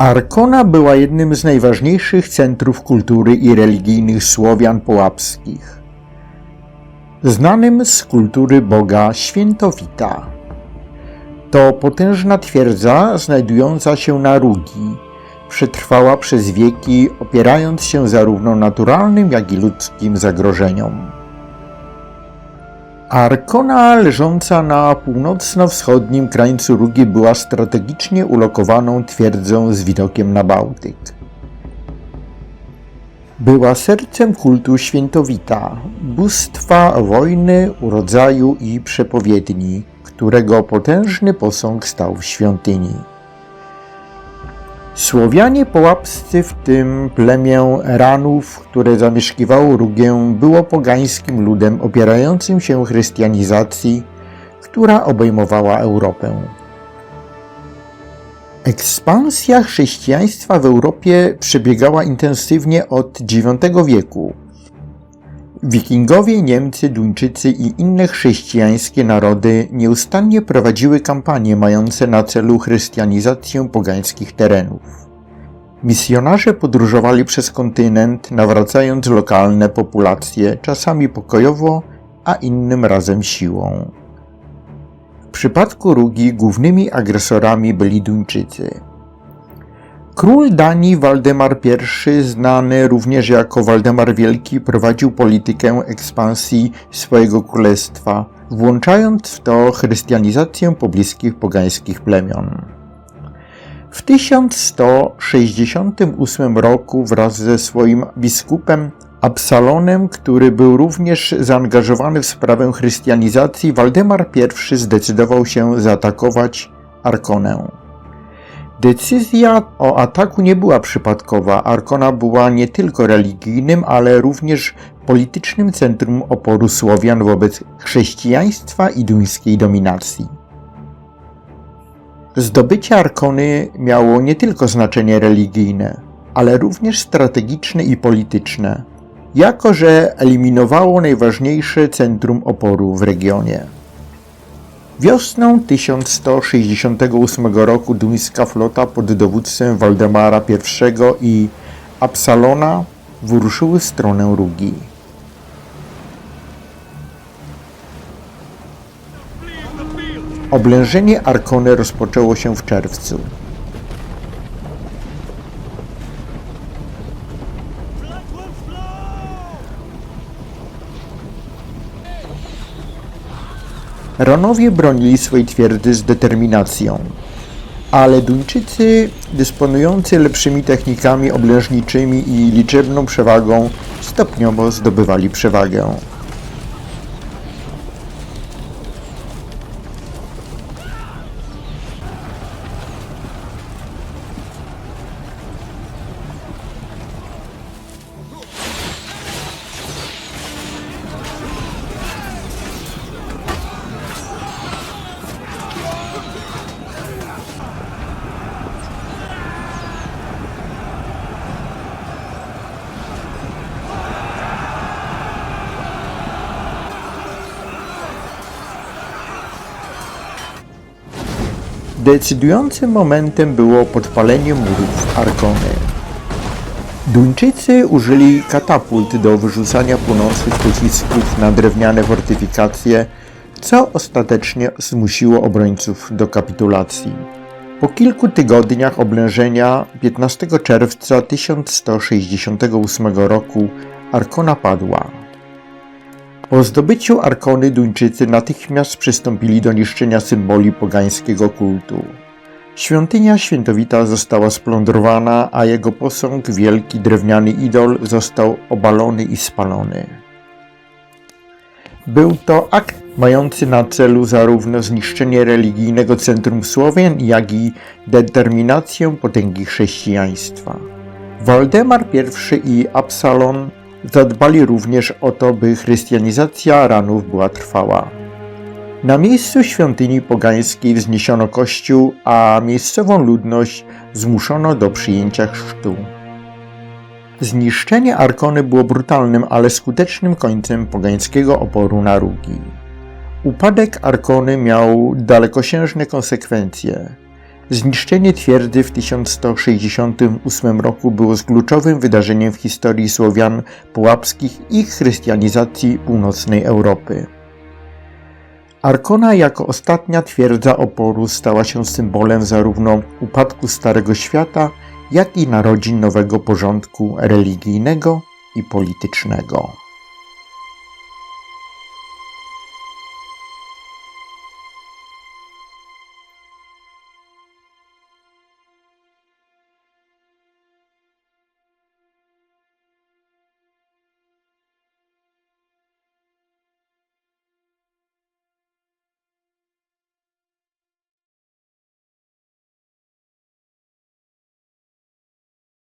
Arkona była jednym z najważniejszych centrów kultury i religijnych Słowian połapskich, znanym z kultury boga Świętowita. To potężna twierdza znajdująca się na Rugi, przetrwała przez wieki, opierając się zarówno naturalnym, jak i ludzkim zagrożeniom. Arkona leżąca na północno-wschodnim krańcu Rugi była strategicznie ulokowaną twierdzą z widokiem na Bałtyk. Była sercem kultu świętowita, bóstwa wojny, urodzaju i przepowiedni, którego potężny posąg stał w świątyni. Słowianie połapscy, w tym plemię Ranów, które zamieszkiwało Rugę, było pogańskim ludem opierającym się chrystianizacji, która obejmowała Europę. Ekspansja chrześcijaństwa w Europie przebiegała intensywnie od IX wieku. Wikingowie, Niemcy, Duńczycy i inne chrześcijańskie narody nieustannie prowadziły kampanie mające na celu chrystianizację pogańskich terenów. Misjonarze podróżowali przez kontynent, nawracając lokalne populacje, czasami pokojowo, a innym razem siłą. W przypadku Rugi głównymi agresorami byli Duńczycy. Król Danii Waldemar I, znany również jako Waldemar Wielki, prowadził politykę ekspansji swojego królestwa, włączając w to chrystianizację pobliskich pogańskich plemion. W 1168 roku wraz ze swoim biskupem Absalonem, który był również zaangażowany w sprawę chrystianizacji, Waldemar I zdecydował się zaatakować Arkonę. Decyzja o ataku nie była przypadkowa. Arkona była nie tylko religijnym, ale również politycznym centrum oporu Słowian wobec chrześcijaństwa i duńskiej dominacji. Zdobycie Arkony miało nie tylko znaczenie religijne, ale również strategiczne i polityczne, jako że eliminowało najważniejsze centrum oporu w regionie. Wiosną 1168 roku duńska flota pod dowództwem Waldemara I i Absalona wyruszyły w stronę Rugi. Oblężenie Arkony rozpoczęło się w czerwcu. Ronowie bronili swej twierdzy z determinacją, ale Duńczycy, dysponujący lepszymi technikami oblężniczymi i liczebną przewagą, stopniowo zdobywali przewagę. Decydującym momentem było podpalenie murów Arkony. Duńczycy użyli katapult do wyrzucania płonących pocisków na drewniane fortyfikacje, co ostatecznie zmusiło obrońców do kapitulacji. Po kilku tygodniach oblężenia 15 czerwca 1168 roku Arkona padła. Po zdobyciu Arkony Duńczycy natychmiast przystąpili do niszczenia symboli pogańskiego kultu. Świątynia świętowita została splądrowana, a jego posąg, wielki drewniany idol, został obalony i spalony. Był to akt mający na celu zarówno zniszczenie religijnego centrum Słowian, jak i determinację potęgi chrześcijaństwa. Waldemar I i Absalon Zadbali również o to, by chrystianizacja Ranów była trwała. Na miejscu świątyni pogańskiej wzniesiono kościół, a miejscową ludność zmuszono do przyjęcia chrztu. Zniszczenie Arkony było brutalnym, ale skutecznym końcem pogańskiego oporu na Rugi. Upadek Arkony miał dalekosiężne konsekwencje. Zniszczenie twierdzy w 1168 roku było kluczowym wydarzeniem w historii Słowian połapskich i chrystianizacji północnej Europy. Arkona jako ostatnia twierdza oporu stała się symbolem zarówno upadku Starego Świata, jak i narodzin nowego porządku religijnego i politycznego.